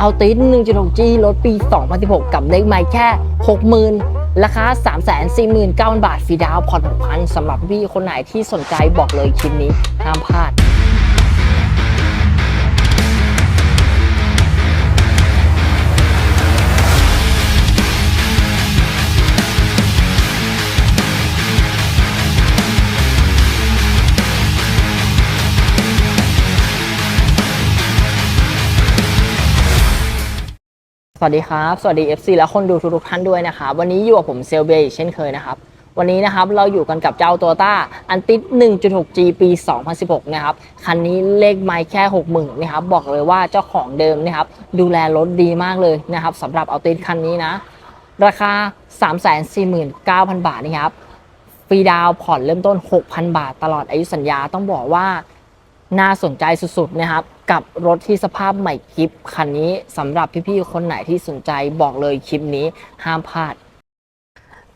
เอาติส 1.6G รถปี 2016 กับเลขไมล์แค่ 60,000 ราคา 349,000 บาทฟรีดาวผ่อน6,000สำหรับพี่คนไหนที่สนใจบอกเลยคลิปนี้ห้ามพลาด สวัสดีครับ สวัสดี FC และคนดูทุกๆท่านด้วยนะครับวันนี้อยู่กับผมเซลเบย์เช่นเคยนะครับ วันนี้นะครับเราอยู่กันกับเจ้าตัวต้าอันติด 1.6G ปี 2016 นะครับ คันนี้เลขไมล์แค่ 60,000นะครับ บอกเลยว่าเจ้าของเดิมนะครับ ดูแลรถดีมากเลยนะครับสำหรับเอาติดคันนี้นะ ราคา 349,000 บาทนะครับฟรีดาวผ่อนเริ่มต้น 6,000 บาทตลอดอายุสัญญาต้องบอกว่าน่าสนใจสุดๆนะครับ กับรถที่สภาพใหม่คลิปคันนี้สำหรับพี่ๆคนไหนที่สนใจบอกเลยคลิปนี้ห้ามพลาด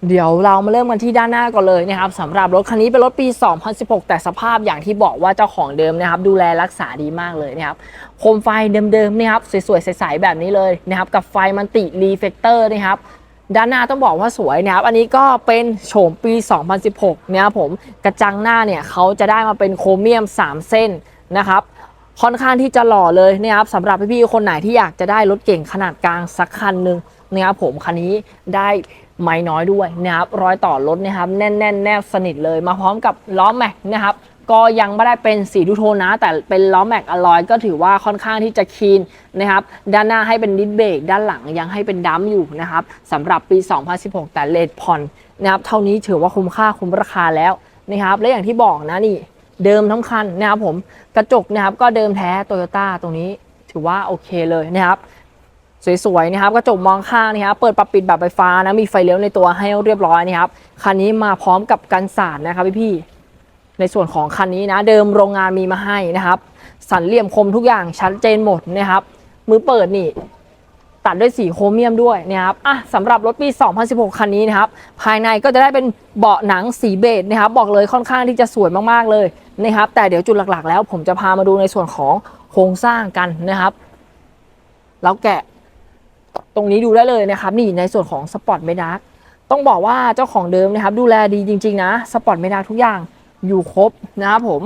เดี๋ยวเรามาเริ่มกันที่ด้านหน้าก่อนเลยนะครับสำหรับรถคันนี้เป็นรถปี 2016 แต่สภาพอย่างที่บอกว่าเจ้าของเดิมนะครับ ดูแลรักษาดีมากเลยนะครับโคมไฟเดิมๆนะครับสวยๆใสๆแบบนี้เลยนะครับกับไฟมันติรีเฟกเตอร์นะครับด้านหน้าต้องบอกว่าสวยนะครับ อันนี้ก็เป็นโฉมปี 2016นะครับผม กระจังหน้าเนี่ยเขาจะได้มาเป็นโครเมียม 3 เส้นนะครับ ค่อนข้างที่จะหล่อเลยนะครับสำหรับพี่ๆคนไหนที่อยากจะได้รถเก่งขนาดกลางสักคันหนึ่งนะครับผมคันนี้ได้ไม่น้อยด้วยนะครับรอยต่อรถนะครับแน่นๆแนบสนิทเลยมาพร้อมกับล้อแม็กนะครับก็ยังไม่ได้เป็นสีทูโทนนะ แต่เป็นล้อแม็กอลลอยก็ถือว่าค่อนข้างที่จะคีนนะครับด้านหน้าให้เป็นดิสเบรกด้านหลังยังให้เป็นดัมอยู่นะครับสำหรับปี 2016 แต่เลทผ่อนนะครับเท่านี้ถือว่าคุ้มค่าคุ้มราคาแล้วนะครับและอย่างที่บอกนะนี่ เดิมทั้งคันนะครับผมกระจกนะครับก็เดิมแท้โตโยต้าตรงนี้ถือว่าโอเคเลยนะครับสวยๆนะครับกระจกมองข้างนะครับเปิดปรับปิดแบบไฟฟ้านะมีไฟเลี้ยวในตัวให้เรียบร้อยนะครับคันนี้มาพร้อมกับกันสาดนะครับพี่ๆในส่วนของคันนี้นะเดิมโรงงานมีมาให้นะครับ สันเหลี่ยมคมทุกอย่างชัดเจนหมดนะครับ มือเปิดนี่ ตัดด้วยสีโครเมียมด้วยนะครับอะสำหรับรถปี 2016 คันนี้นะครับ ภายในก็จะได้เป็นเบาะหนังสีเบจนะครับ บอกเลยค่อนข้างที่จะสวยมากๆเลย นะครับ แต่เดี๋ยวจุดหลักๆ แล้วผมจะพามาดูในส่วนของโครงสร้างกันนะครับ แล้วแกะตรงนี้ดูได้เลยนะครับ นี่ในส่วนของสปอร์ตเมดักต้องบอกว่าเจ้าของเดิมนะครับ ดูแลดีจริง ๆ นะสปอร์ตเมดักทุกอย่างอยู่ครบนะครับผม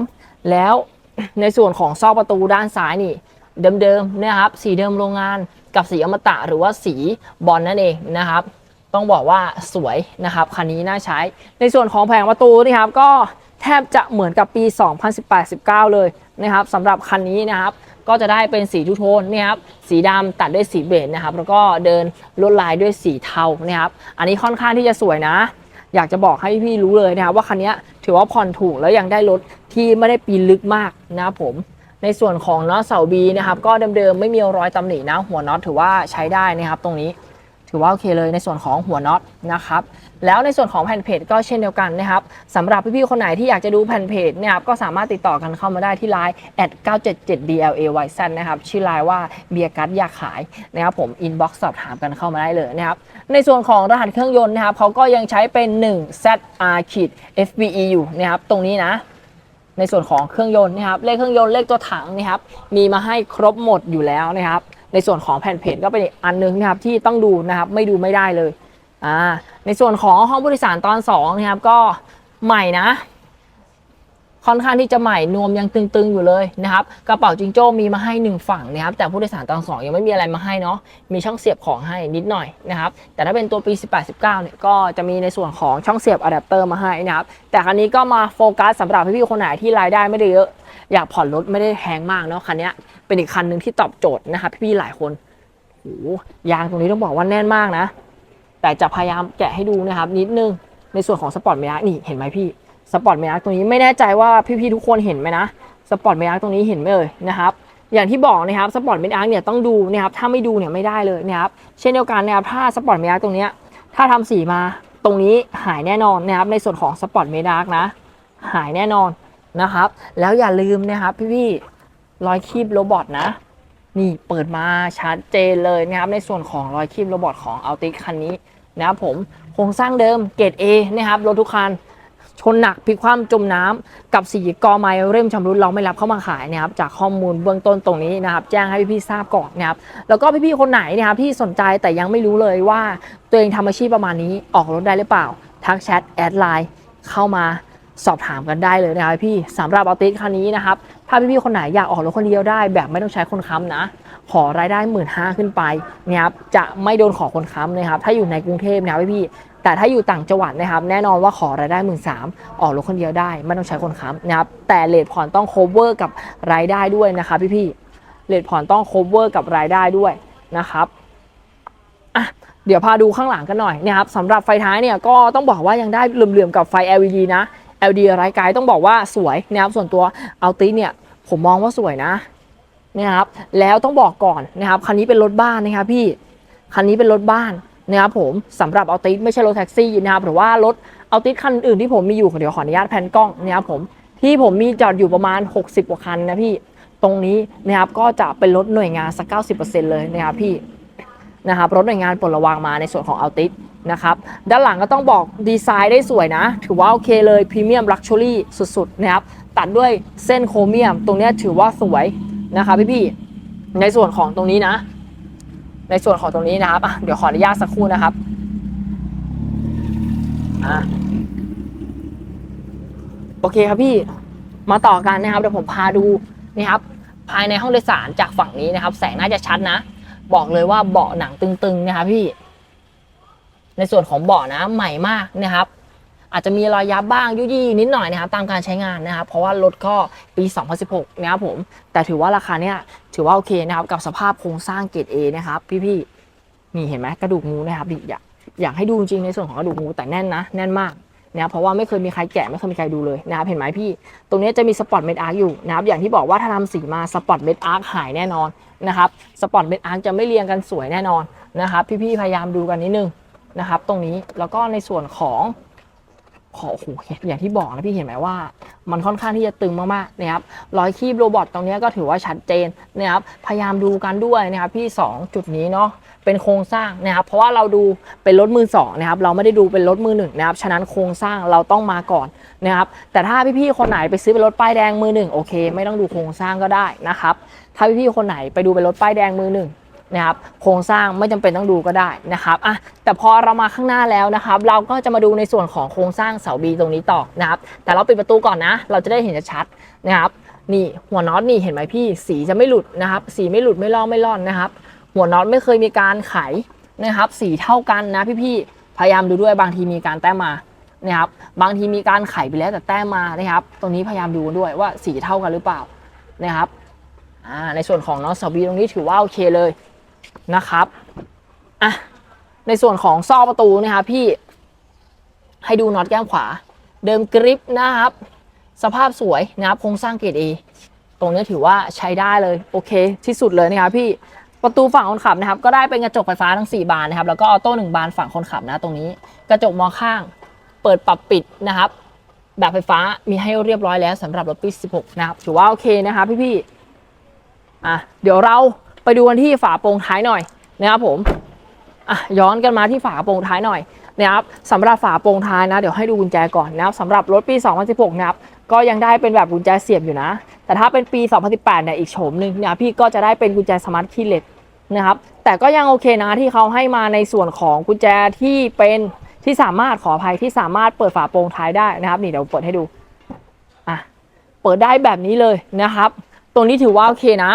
แล้วในส่วนของซอกประตูด้านซ้ายนี่ เดิมๆนะครับ สีเดิมโรงงานกับสีอมตะหรือว่าสีบอลนั่นเองนะครับ ต้องบอกว่าสวยนะครับคันนี้น่าใช้ ในส่วนของแผงประตูนี่ครับก็ บจะเหมือนกับปี 2018-19 เลยนะครับสำหรับคันนี้นะครับก็จะได้เป็นสีทูโทนนี่ครับสีดำตัดด้วยสีเบจนะครับแล้วก็เดินลวดลายด้วยสีเทานะครับอันนี้ค่อนข้างที่จะสวยนะ อยากจะบอกให้พี่รู้เลยนะครับว่าคันนี้ถือว่าผ่อนถูกแล้วยังได้รถที่ไม่ได้ปีนลึกมากนะครับผมในส่วนของน็อตเสาบีนะครับก็เดิมๆไม่มีรอยตำหนินะ หัวน็อตถือว่าใช้ได้นะครับตรงนี้ ถือว่าโอเคเลยในส่วนของหัวน็อตนะครับ แล้วในส่วนของแผ่นเพจก็เช่นเดียวกันนะครับสำหรับพี่ๆคนไหนที่อยากจะดูแผ่นเพจนะครับก็สามารถติดต่อกันเข้ามาได้ที่ Line at 977 BLAYZ นะครับชื่อไลน์ว่าเบียร์กัสอยากขายนะครับผมอินบ็อกซ์สอบถามกันเข้ามาได้เลยนะครับในส่วนของรหัสเครื่องยนต์นะครับเขาก็ยังใช้เป็น 1 ZR ขีด FBE อยู่นะครับตรงนี้นะในส่วนของเครื่องยนต์นะครับเลขเครื่องยนต์เลขตัวถังนะครับมีมาให้ครบหมดอยู่แล้วนะครับ ในส่วนของแผ่นเพจก็เป็นอันหนึงนะครับที่ต้องดูนะครับไม่ดูไม่ได้เลย อ่าในส่วนของห้องผู้โดยสารตอน2นะครับก็ใหม่นะ ค่อนข้างที่จะใหม่นวมยังตึงๆอยู่เลยนะครับ กระเป๋าจิงโจ้มีมาให้หนึ่งฝั่งนะครับ แต่ผู้โดยสารตอนสองยังไม่มีอะไรมาให้เนาะมีช่องเสียบของให้นิดหน่อยนะครับ แต่ถ้าเป็นตัวปี 18-19เนี่ยก็จะมีในส่วนของช่องเสียบอะแดปเตอร์มาให้นะครับ แต่คันนี้ก็มาโฟกัสสำหรับพี่ๆคนไหนที่รายได้ไม่ได้เยอะอยากผ่อนรถไม่ได้แพงมากเนาะคันนี้เป็นอีกคันหนึ่งที่ตอบโจทย์นะครับพี่ๆหลายคนโอ้ยางตรงนี้ต้องบอกว่าแน่นมากนะ แต่จะพยายามแกะให้ดูนะครับนิดนึงในส่วนของสปอร์ตเมยักนี่เห็นไหมพี่สปอร์ตเมยักตรงนี้ไม่แน่ใจว่าพี่ๆทุกคนเห็นไหมนะสปอร์ตเมยักตรงนี้เห็นไหมเอ่ยนะครับอย่างที่บอกนะครับสปอร์ตเมยักเนี่ยต้องดูนะครับถ้าไม่ดูเนี่ยไม่ได้เลยนะครับเช่นเดียวกันนะครับถ้าสปอร์ตเมยักตรงนี้ถ้าทำสีมาตรงนี้หายแน่นอนนะครับในส่วนของสปอร์ตเมยักนะหายแน่นอนนะครับแล้วอย่าลืมนะครับพี่ๆรอยคีบโรบอทนะนี่เปิดมาชัดเจนเลยนะครับในส่วนของรอยคีบโรบอทของอัลติคันนี้ นะครับผมโครงสร้างเดิมเกรด A นะครับรถทุกคันชนหนักพลิกคว่ำจมน้ำกับสีกอไม้เริ่มชำรุดเราไม่รับเข้ามาขายนะครับจากข้อมูลเบื้องต้นตรงนี้นะครับแจ้งให้พี่ๆทราบก่อนนะครับแล้วก็พี่ๆคนไหนนะครับที่สนใจแต่ยังไม่รู้เลยว่าตัวเองทำอาชีพประมาณนี้ออกรถได้หรือเปล่า ทักแชทแอดไลน์เข้ามาสอบถามกันได้เลยนะครับพี่สำหรับเอาติสคันนี้นะครับถ้าพี่ๆคนไหนอยากออกรถคนเดียวได้ แบบไม่ต้องใช้คนค้ำนะ ขอรายได้หมื่นห้าขึ้นไปนะครับจะไม่โดนขอคนค้ำนะครับถ้าอยู่ในกรุงเทพนะครับพี่แต่ถ้าอยู่ต่างจังหวัดนะครับแน่นอนว่าขอรายได้หมื่นสามออกรถคนเดียวได้ไม่ต้องใช้คนค้ำนะครับแต่เลทผ่อนต้อง cover กับรายได้ด้วยนะครับพี่ๆเลทผ่อนต้อง cover กับรายได้ด้วยนะครับอะเดี๋ยวพาดูข้างหลังกันหน่อยนะครับสำหรับไฟท้ายเนี่ยก็ต้องบอกว่ายังได้เหลื่อมๆกับไฟ LED นะ LED ไร้ไกด์ต้องบอกว่าสวยนะครับส่วนตัวเอาติเนี่ยผมมองว่าสวยนะ นะครับ แล้วต้องบอกก่อนนะครับคันนี้เป็นรถบ้านนะครับพี่คันนี้เป็นรถบ้านนะครับผมสำหรับเอาติสไม่ใช่รถแท็กซี่นะครับหรือว่ารถเอาติสคันอื่นที่ผมมีอยู่เดี๋ยวขออนุญาตแพนกล้องนะครับผมที่ผมมีจอดอยู่ประมาณ 60กว่าคันนะพี่ตรงนี้นะครับก็จะเป็นรถหน่วยงานสัก 90%เลยนะครับพี่นะครับรถหน่วยงานปลดระวางมาในส่วนของเอาติสนะครับด้านหลังก็ต้องบอกดีไซน์ได้สวยนะ ถือว่าโอเคเลยพรีเมียมลักชัวรี่สุดๆนะครับตัดด้วยเส้นโครเมียม ตรงนี้ถือว่าสวย นะคะพี่พี่ๆในส่วนของตรงนี้นะ ในส่วนของตรงนี้นะครับเดี๋ยวขออนุญาตสักครู่นะครับอโอเคครับพี่มาต่อกันนะครับเดี๋ยวผมพาดูนี่ครับ ภายในห้องโดยสารจากฝั่งนี้นะครับ แสงน่าจะชัดนะ บอกเลยว่าเบาะหนังตึงๆนะครับพี่ ในส่วนของเบาะนะใหม่มากนะครับ อาจจะมีรอยยับบ้างยุยยี่นิดหน่อยนะครับตามการใช้งานนะครับเพราะว่ารถก็ปี 2016 นะครับผม แต่ถือว่าราคาเนี้ยถือว่าโอเคนะครับกับสภาพโครงสร้างเกรด A นะครับพี่ๆนี่เห็นไหมกระดูกงูนะครับอยากอยากให้ดูจริงในส่วนของกระดูกงูแต่แน่นนะแน่นมากนะครับเพราะว่าไม่เคยมีใครแกะไม่เคยมีใครดูเลยนะครับเห็นไหมพี่ ตรงนี้จะมีสปอตเมดอาร์อยู่นะครับอย่างที่บอกว่าถ้าทำสีมาสปอตเมดอาร์หายแน่นอนนะครับสปอตเมดอาร์จะไม่เรียงกันสวยแน่นอนนะครับพี่ๆพยายามดูกันนิดนึงนะครับตรงนี้แล้วก็ในส่วนของ ขอโอ้โหอย่างที่บอกนะพี่เห็นไหมว่า มันค่อนข้างที่จะตึงมากๆนะครับรอยคีบโรบอทตรงนี้ก็ถือว่าชัดเจนนะครับพยายามดูกันด้วยนะครับพี่ 2 จุดนี้เนาะเป็นโครงสร้างนะครับเพราะว่าเราดูเป็นรถมือสองนะครับเราไม่ได้ดูเป็นรถมือหนึ่งนะครับฉะนั้นโครงสร้างเราต้องมาก่อนนะครับแต่ถ้าพี่ๆคนไหนไปซื้อเป็นรถป้ายแดงมือหนึ่งโอเค ไม่ต้องดูโครงสร้างก็ได้นะครับถ้าพี่ๆคนไหนไปดูเป็นรถป้ายแดงมือหนึ่ง นะครับโครงสร้างไม่จำเป็นต้องดูก็ได้นะครับอะแต่พอเรามาข้างหน้าแล้วนะครับ เราก็จะมาดูในส่วนของโครงสร้างเสาบีตรงนี้ต่อนะครับแต่เราปิดประตูก่อนนะ เราจะได้เห็นชัดนะครับนี่หัวน็อตนี่เห็นไหมพี่สีจะไม่หลุดนะครับ สีไม่หลุดไม่ลอกไม่ล่อนนะครับ หัวน็อตไม่เคยมีการไขนะครับ สีเท่ากันนะพี่ๆพยายามดูด้วยบางทีมีการแต้มมานะครับบางทีมีการไขไปแล้วแต่แต้มมานะครับ ตรงนี้พยายามดูด้วยว่าสีเท่ากันหรือเปล่านะครับในส่วนของน็อตเสาบีตรงนี้ถือว่าโอเคเลย นะครับอะในส่วนของซอประตูนะครับพี่ให้ดูน็อตแก้มขวา เดิมกริปนะครับ สภาพสวยนะครับโครงสร้างเกรด A ตรงนี้ถือว่าใช้ได้เลยโอเคที่สุดเลยนะครับพี่ประตูฝั่งคนขับนะครับก็ได้เป็นกระจกไฟฟ้าทั้ง 4 บานนะครับแล้วก็ออโต้หนึ่งบานฝั่งคนขับนะตรงนี้ กระจกมองข้าง เปิดปรับปิดนะครับ แบบไฟฟ้ามีให้เรียบร้อยแล้วสำหรับรถปี 16 นะครับถือว่าโอเคนะครับพี่ๆอะเดี๋ยวเรา ไปดูกันที่ฝาโปรงท้ายหน่อยนะครับผมอะย้อนกันมาที่ฝาโปรงท้ายหน่อยนะครับสำหรับฝาโปรงท้ายนะเดี๋ยวให้ดูกุญแจก่อนนะครับสำหรับรถปี 2016นะครับก็ยังได้เป็นแบบกุญแจเสียบอยู่นะ แต่ถ้าเป็นปี 2018เนี่ยอีกโฉมหนึ่งเนี่ยพี่ก็จะได้เป็นกุญแจสมาร์ทคีย์เลสนะครับแต่ก็ยังโอเคนะที่เขาให้มาในส่วนของกุญแจที่เป็นที่สามารถขออภัยที่สามารถเปิดฝาโปรงท้ายได้นะครับนี่เดี๋ยวเปิดให้ดูอะเปิดได้แบบนี้เลยนะครับ ตรงนี้ถือว่าโอเคนะ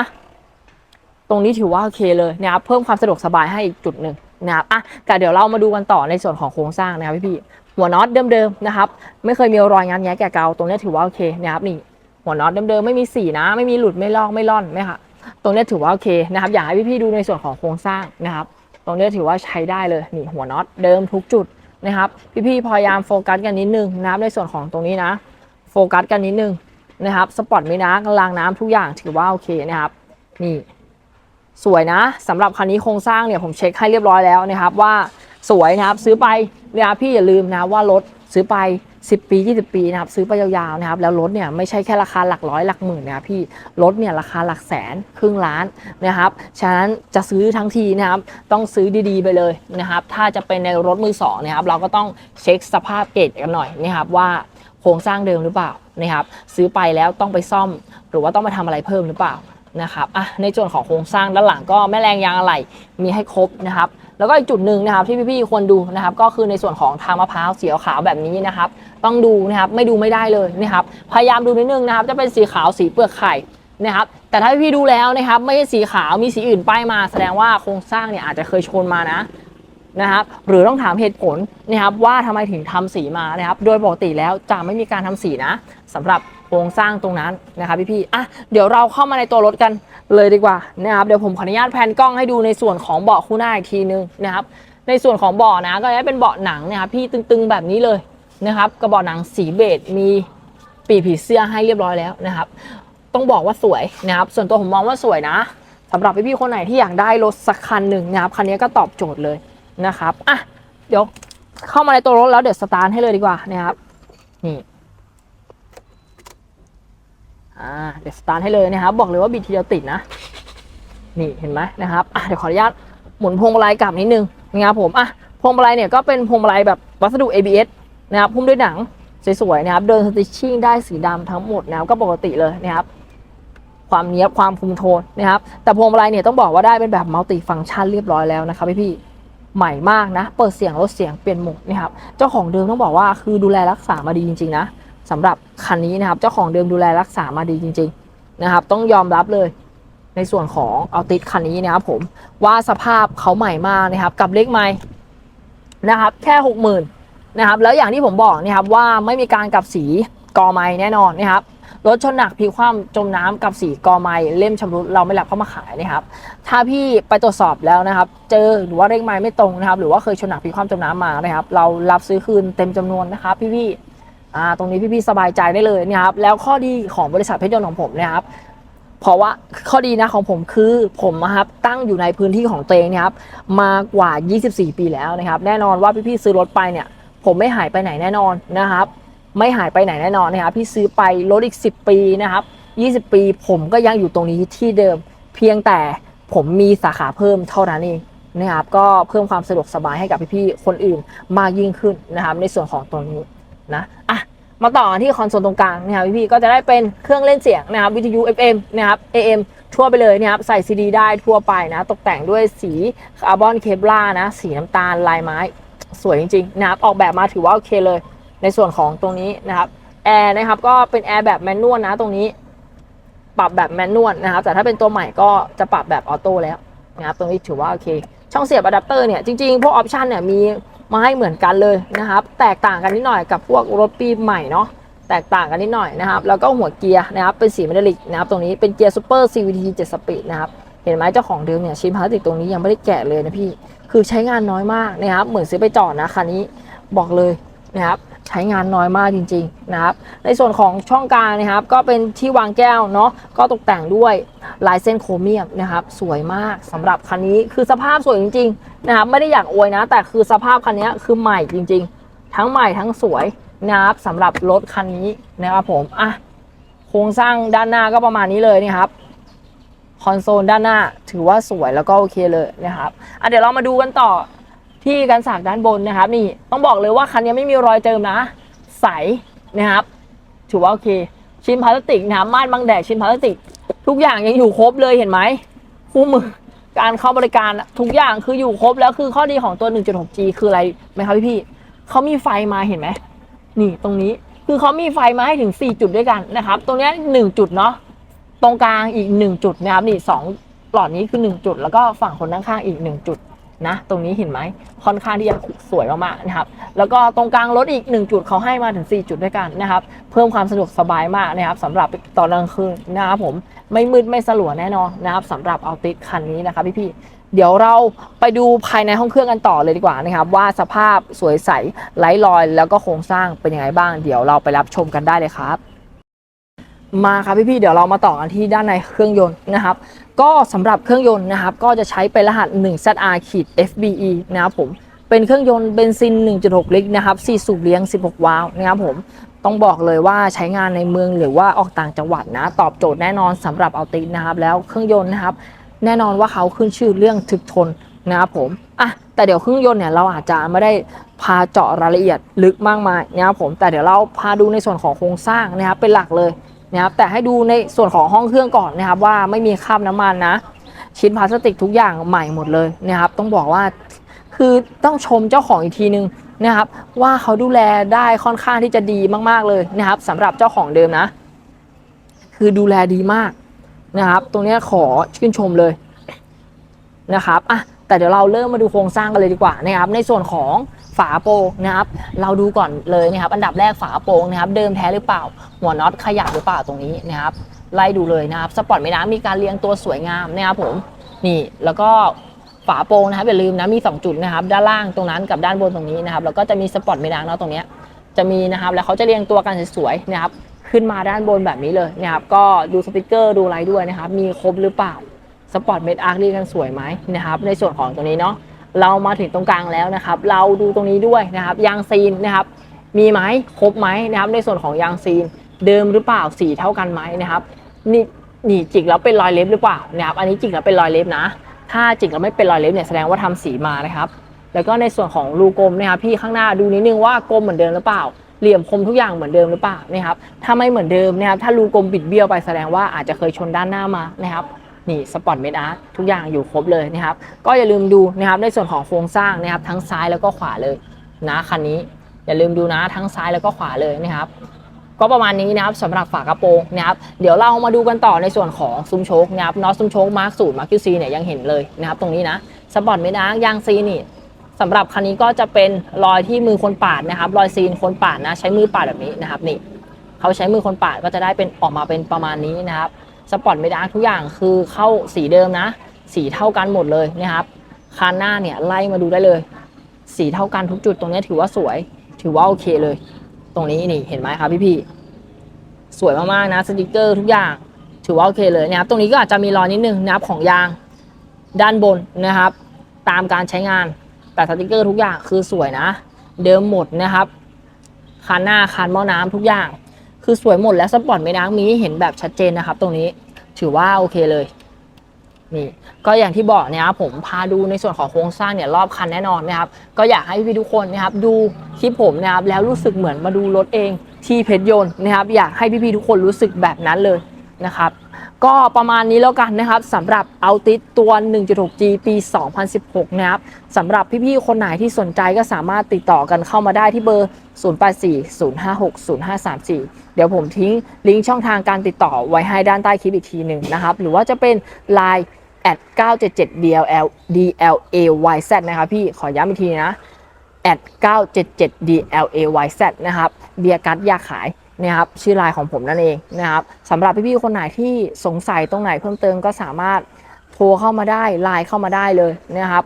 ตรงนี้ถือว่าโอเคเลยนะครับเพิ่มความสะดวกสบายให้อีกจุดหนึ่งนะครับอะแต่เดี๋ยวเรามาดูกันต่อในส่วนของโครงสร้างนะครับพี่ๆหัวน็อตเดิมๆนะครับไม่เคยมีรอยงานแย้แก่เกาตรงนี้ถือว่าโอเคนะครับนี่หัวน็อตเดิมๆไม่มีสีนะ ไม่มีหลุดไม่ลอกไม่ล่อนไม่ค่ะตรงนี้ถือว่าโอเคนะครับอยากให้พี่ๆดูในส่วนของโครงสร้างนะครับ ตรงนี้ถือว่าใช้ได้เลยนี่หัวน็อตเดิมทุกจุดนะครับ พี่ๆพยายามโฟกัสกันนิดนึงนะครับในส่วนของตรงนี้นะ โฟกัสกันนิดนึงนะครับสปอตไมินะรางน้ำทุกอย่างถือว่าโอเคนะครับนี่ สวยนะสำหรับคันนี้โครงสร้างเนี่ยผมเช็คให้เรียบร้อยแล้วนะครับว่าสวยนะครับซื้อไปนะครับพี่อย่าลืมนะว่ารถซื้อไป 10 ปี 20 ปีนะครับซื้อไปยาวๆนะครับแล้วรถเนี่ยไม่ใช่แค่ราคาหลักร้อยหลักหมื่นนะครับพี่รถเนี่ยราคาหลักแสนครึ่งล้านนะครับฉะนั้นจะซื้อทั้งทีนะครับต้องซื้อดีๆไปเลยนะครับถ้าจะเป็นในรถมือสองนะครับเราก็ต้องเช็คสภาพเกรดกันหน่อยนะครับว่าโครงสร้างเดิมหรือเปล่านะครับซื้อไปแล้วต้องไปซ่อม หรือว่าต้องไปทำอะไรเพิ่มหรือเปล่า นะครับอะในส่วนของโครงสร้างด้านหลังก็แม่แรงยางอะไหล่มีให้ครบนะครับ แล้วก็อีกจุดหนึ่งนะครับที่พี่ๆควรดูนะครับ ก็คือในส่วนของทางมะพร้าวสีขาวแบบนี้นะครับ ต้องดูนะครับไม่ดูไม่ได้เลยนะครับพยายามดูนิดนึงนะครับจะเป็นสีขาวสีเปลือกไข่นะครับแต่ถ้าพี่ๆดูแล้วนะครับไม่ใช่สีขาวมีสีอื่นป้ายมา แสดงว่าโครงสร้างเนี่ยอาจจะเคยชนมานะ นะครับหรือต้องถามเหตุผลนะครับว่าทำไมถึงทำสีมานะครับ โดยปกติแล้วจะไม่มีการทำสีนะสำหรับโครงสร้างตรงนั้นนะครับพี่ๆอะเดี๋ยวเราเข้ามาในตัวรถกันเลยดีกว่านะครับเดี๋ยวผมขออนุญาตแพนกล้องให้ดูในส่วนของเบาะคู่หน้าอีกทีนึงนะครับในส่วนของเบาะนะก็จะเป็นเบาะหนังนะครับพี่ตึงๆแบบนี้เลยนะครับกระบอกหนังสีเบจมีปีกผีเสื้อให้เรียบร้อยแล้วนะครับ ต้องบอกว่าสวยนะครับ ส่วนตัวผมมองว่าสวยนะสำหรับพี่ๆคนไหนที่อยากได้รถสักคันหนึ่งนะครับคันนี้ก็ตอบโจทย์เลย นะครับอะเดี๋ยวเข้ามาในตัวรถแล้วเดี๋ยวสตาร์ทให้เลยดีกว่านะครับนี่อ่าเดี๋ยวสตาร์ทให้เลยนะครับ บอกเลยว่าบิดทีเดียวติดนะ นี่เห็นไหมนะครับอะเดี๋ยวขออนุญาตหมุนพวงมาลัยกลับนิดนึงนะครับผมอะพวงมาลัยเนี่ยก็เป็นพวงมาลัยแบบวัสดุ ABS นะครับพุ่มด้วยหนังสวยๆนะครับ เดินสติชชิ่งได้สีดำทั้งหมดนะครับก็ปกติเลยนะครับ ความเนี้ยบความคุมโทนนะครับ แต่พวงมาลัยเนี่ยต้องบอกว่าได้เป็นแบบมัลติฟังก์ชันเรียบร้อยแล้วนะครับพี่พี่ๆ ใหม่มากนะ เปิดเสียงลดเสียงเปลี่ยนโหมดนะครับ เจ้าของเดิมต้องบอกว่าคือดูแลรักษามาดีจริง ๆ นะสำหรับคันนี้นะครับ เจ้าของเดิมดูแลรักษามาดีจริง ๆ นะครับ ต้องยอมรับเลยในส่วนของเอาติดคันนี้นะครับผมว่าสภาพเขาใหม่มากนะครับ กับเล็กไม้นะครับ แค่หกหมื่นนะครับ แล้วอย่างที่ผมบอกนะครับว่าไม่มีการกลับสีกอไม้แน่นอนนะครับ รถชนหนักพลิกคว่ำจมน้ำกับสีกอไม้เล่มชำรุดเราไม่รับเข้ามาขายนะครับ ถ้าพี่ไปตรวจสอบแล้วนะครับ เจอหรือว่าเลขไม้ไม่ตรงนะครับ หรือว่าเคยชนหนักพลิกคว่ำจมน้ำมานะครับ เรารับซื้อคืนเต็มจำนวนนะครับ พี่ๆอ่าตรงนี้พี่ๆสบายใจได้เลยนะครับแล้วข้อดีของบริษัทเพชรยนต์ของผมเนะครับเพราะว่าข้อดีนะของผมคือผมนะครับตั้งอยู่ในพื้นที่ของตัวเองนะครับมากว่า 24 ปีแล้วนะครับ แน่นอนว่าพี่ๆซื้อรถไปเนี่ย ผมไม่หายไปไหนแน่นอนนะครับ ไม่หายไปไหนแน่นอนนะครับพี่ซื้อไปรถอีก 10 ปีนะครับ20 ปีผมก็ยังอยู่ตรงนี้ที่เดิม เพียงแต่ผมมีสาขาเพิ่มเท่านั้นเองนะครับก็เพิ่มความสะดวกสบายให้กับพี่ๆคนอื่นมากยิ่งขึ้นนะครับในส่วนของตัวนี้นะอะมาต่อกันที่คอนโซลตรงกลางนะครับพี่ๆก็จะได้เป็นเครื่องเล่นเสียงนะครับวิทยุ FM นะครับ AM ทั่วไปเลยนะครับใส่ซีดีได้ทั่วไปนะ ตกแต่งด้วยสีคาร์บอนเคปลานะ สีน้ำตาลลายไม้ สวยจริงๆนะครับออกแบบมาถือว่าโอเคเลย ในส่วนของตรงนี้นะครับแอร์นะครับก็เป็นแอร์แบบแมนนวลนะตรงนี้ ปรับแบบแมนนวลนะครับ แต่ถ้าเป็นตัวใหม่ก็จะปรับแบบออโต้แล้วนะครับตรงนี้ถือว่าโอเค ช่องเสียบอะแดปเตอร์เนี่ยจริงๆ พวกออปชันเนี่ยมีมาให้เหมือนกันเลยนะครับ แตกต่างกันนิดหน่อยกับพวกรถปีใหม่เนาะแตกต่างกันนิดหน่อยนะครับ แล้วก็หัวเกียร์นะครับ เป็นสีเมทัลลิกนะครับ ตรงนี้เป็นเกียร์ซูเปอร์ CVT 7 Speed นะครับ เห็นไหมเจ้าของเดิมเนี่ยชิ้นพลาสติกตรงนี้ยังไม่ได้แกะเลยนะพี่ คือใช้งานน้อยมากนะครับ เหมือนซื้อไปจอดนะคันนี้บอกเลยนะครับ ใช้งานน้อยมากจริงๆนะครับในส่วนของช่องกลางนะครับก็เป็นที่วางแก้วเนาะก็ตกแต่งด้วยลายเส้นโครเมียมนะครับสวยมากสำหรับคันนี้คือสภาพสวยจริงๆนะครับไม่ได้อยากอวยนะ แต่คือสภาพคันนี้คือใหม่จริง ๆ ทั้งใหม่ทั้งสวยนะครับสำหรับรถคันนี้นะครับผมอะโครงสร้างด้านหน้าก็ประมาณนี้เลยนะครับคอนโซลด้านหน้าถือว่าสวยแล้วก็โอเคเลยนะครับอะเดี๋ยวเรามาดูกันต่อ ที่กันสากด้านบนนะครับ นี่ต้องบอกเลยว่าคันนี้ไม่มีรอยเจิมนะ ใสนะครับ ถือว่าโอเค ชิ้นพลาสติกนะครับม่านบังแดดชิ้นพลาสติก ทุกอย่างยังอยู่ครบเลยเห็นไหมคู่มือการเข้าบริการทุกอย่างคืออยู่ครบแล้วคือข้อดีของตัว 1.6G คืออะไรไหมครับพี่พี่เขามีไฟมาเห็นไหมนี่ตรงนี้คือเขามีไฟมาให้ถึง 4 จุดด้วยกันนะครับ ตรงนี้ยหนึ่งจุดเนาะตรงกลางอีก 1 จุดนะครับนี่สองหลอดนี้คือ 1 จุด แล้วก็ฝั่งคนข้างๆอีก 1 จุด นะตรงนี้เห็นไหมค่อนข้างที่จะสวยมากๆนะครับแล้วก็ตรงกลางรถอีก 1 จุดเขาให้มาถึง 4 จุดด้วยกันนะครับเพิ่มความสะดวกสบายมากนะครับสำหรับตอนกลางคืนนะครับผมไม่มืดไม่สลัวแน่นอนนะครับสำหรับเอาติดคันนี้นะครับพี่ๆเดี๋ยวเราไปดูภายในห้องเครื่องกันต่อเลยดีกว่านะครับว่าสภาพสวยใสไร้รอย แล้วก็โครงสร้างเป็นยังไงบ้าง เดี๋ยวเราไปรับชมกันได้เลยครับ มาครับพี่ๆเดี๋ยวเรามาต่อกันที่ด้านในเครื่องยนต์นะครับ ก็สำหรับเครื่องยนต์นะครับ ก็จะใช้เป็นรหัส 1ZR ขีด FBE นะครับผมเป็นเครื่องยนต์เบนซิน 1.6 ลิตรนะครับ4สูบเลี้ยง 16 วาล์วนะครับผมต้องบอกเลยว่าใช้งานในเมืองหรือว่าออกต่างจังหวัดนะ ตอบโจทย์แน่นอนสำหรับเอาตินะครับ แล้วเครื่องยนต์นะครับ แน่นอนว่าเขาขึ้นชื่อเรื่องถึกทนนะครับผมอะแต่เดี๋ยวเครื่องยนต์เนี่ยเราอาจจะไม่ได้พาเจาะรายละเอียดลึกมากมายนะครับผมแต่เดี๋ยวเราพาดูในส่วนของโครงสร้างนะครับเป็นหลักเลย นะครับแต่ให้ดูในส่วนของห้องเครื่องก่อนนะครับว่าไม่มีคราบน้ำมันนะ ชิ้นพลาสติกทุกอย่างใหม่หมดเลยนะครับ ต้องบอกว่าคือต้องชมเจ้าของอีกทีนึงนะครับ ว่าเขาดูแลได้ค่อนข้างที่จะดีมากๆเลยนะครับสำหรับเจ้าของเดิมนะ คือดูแลดีมากนะครับ ตรงนี้ขอชื่นชมเลยนะครับอะแต่เดี๋ยวเราเริ่มมาดูโครงสร้างกันเลยดีกว่านะครับ ในส่วนของ ฝาโปรงนะครับ เราดูก่อนเลยนะครับ อันดับแรกฝาโปรงนะครับ เดิมแท้หรือเปล่า หัวน็อตขยับหรือเปล่าตรงนี้นะครับ ไล่ดูเลยนะครับ สปอร์ตไม่น้ำมีการเรียงตัวสวยงามนะครับผม นี่ แล้วก็ฝาโปรงนะครับอย่าลืมนะมี 2 จุดนะครับ ด้านล่างตรงนั้นกับด้านบนตรงนี้นะครับ แล้วก็จะมีสปอร์ตไม่น้ำเนาะตรงเนี้ยจะมีนะครับ แล้วเขาจะเรียงตัวกันสวยๆนะครับ ขึ้นมาด้านบนแบบนี้เลยนะครับ ก็ดูสติกเกอร์ดูอะไรด้วยนะครับ มีครบหรือเปล่า สปอร์ตเมดอาร์คเรียงกันสวยไหมนะครับ ในส่วนของตรงนี้เนาะ เรามาถึงตรงกลางแล้วนะครับ เราดูตรงนี้ด้วยนะครับ ยางซีนนะครับ มีไหมครบไหมนะครับ ในส่วนของยางซีนเดิมหรือเปล่าสีเท่ากันไหมนะครับ นี่นี่จิกแล้วเป็นรอยเล็บหรือเปล่านะครับ อันนี้จิกแล้วเป็นรอยเล็บนะ ถ้าจิกแล้วไม่เป็นรอยเล็บเนี่ยแสดงว่าทำสีมานะครับ แล้วก็ในส่วนของรูกลมนะครับพี่ข้างหน้าดูนิดนึงว่ากลมเหมือนเดิมหรือเปล่าเหลี่ยมคมทุกอย่างเหมือนเดิมหรือเปล่านะครับ ถ้าไม่เหมือนเดิมนะครับ ถ้ารูกลมบิดเบี้ยวไปแสดงว่าอาจจะเคยชนด้านหน้ามานะครับ นี่สปอร์ตเมดอาร์ทุกอย่างอยู่ครบเลยนะครับ ก็อย่าลืมดูนะครับในส่วนของโครงสร้างนะครับทั้งซ้ายแล้วก็ขวาเลยนะคันนี้อย่าลืมดูนะทั้งซ้ายแล้วก็ขวาเลยนะครับ ก็ประมาณนี้นะครับสำหรับฝากระโปรงนะครับเดี๋ยวเรามาดูกันต่อในส่วนของซุ้มโชคนะครับน็อตซุ้มโชคมาร์คสูตรมาร์คคิวซีเนี่ยยังเห็นเลยนะครับตรงนี้นะสปอร์ตเมดอาร์ยางซีนี่สำหรับคันนี้ก็จะเป็นรอยที่มือคนปาดนะครับ รอยซีนคนปาดนะใช้มือปาดแบบนี้นะครับนี่เขาใช้มือคนปาดก็จะได้เป็นออกมาเป็นประมาณนี้นะครับ สปอร์ตเมดาร์ทุกอย่างคือเข้าสีเดิมนะ สีเท่ากันหมดเลยนะครับคันหน้าเนี่ยไล่มาดูได้เลย สีเท่ากันทุกจุดตรงนี้ถือว่าสวย ถือว่าโอเคเลย ตรงนี้นี่เห็นไหมครับพี่ๆสวยมากๆนะสติกเกอร์ทุกอย่าง ถือว่าโอเคเลยนะครับ ตรงนี้ก็อาจจะมีรอยนิดนึงนะครับของยางด้านบนนะครับ ตามการใช้งานแต่สติกเกอร์ทุกอย่างคือสวยนะ เดิมหมดนะครับคันหน้าคันหม้อน้ำทุกอย่าง คือสวยหมดแล้วสปอร์ตไม่ดังมีเห็นแบบชัดเจนนะครับ ตรงนี้ถือว่าโอเคเลยนี่ก็อย่างที่บอกนะครับผมพาดูในส่วนของโครงสร้างเนี่ยรอบคันแน่นอนนะครับ ก็อยากให้พี่ๆทุกคนนะครับดูคลิปผมนะครับแล้วรู้สึกเหมือนมาดูรถเองที่เพชรยนต์นะครับ อยากให้พี่ๆทุกคนรู้สึกแบบนั้นเลยนะครับ ก็ประมาณนี้แล้วกันนะครับสำหรับเอาติดตัว 1.6G ปี 2016 นะครับสำหรับพี่ๆ คนไหนที่สนใจก็สามารถติดต่อกันเข้ามาได้ที่เบอร์ 0840560534 เดี๋ยวผมทิ้งลิงก์ช่องทางการติดต่อไว้ให้ด้านใต้คลิปอีกทีหนึ่งนะครับ หรือว่าจะเป็น Line at 977 DLL DLAYZ นะครับพี่ขอย้ำอีกทีนะ at 977 DLAYZ นะครับเบียร์กัดยาขาย นะครับชื่อไลน์ของผมนั่นเองนะครับสำหรับพี่ๆคนไหนที่สงสัยตรงไหนเพิ่มเติมก็สามารถโทรเข้ามาได้ไลน์เข้ามาได้เลยนะครับ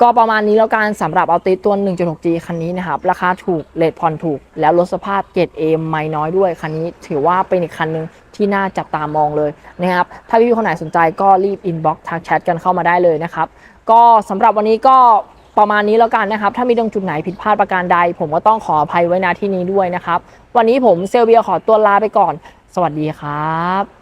ก็ประมาณนี้แล้วกันสำหรับเอาติตัว 1.6G คันนี้นะครับ ราคาถูกเลทผ่อนถูก แล้วลดสภาพเกรด A ไม่น้อยด้วย คันนี้ถือว่าเป็นอีกคันหนึ่งที่น่าจับตามองเลยนะครับ ถ้าพี่ๆคนไหนสนใจก็รีบอินบ็อกซ์ทักแชทกันเข้ามาได้เลยนะครับ ก็สำหรับวันนี้ก็ ประมาณนี้แล้วกันนะครับ ถ้ามีตรงจุดไหนผิดพลาดประการใด ผมก็ต้องขออภัยไว้ณที่นี้ด้วยนะครับ วันนี้ผมเซลเบียขอตัวลาไปก่อน สวัสดีครับ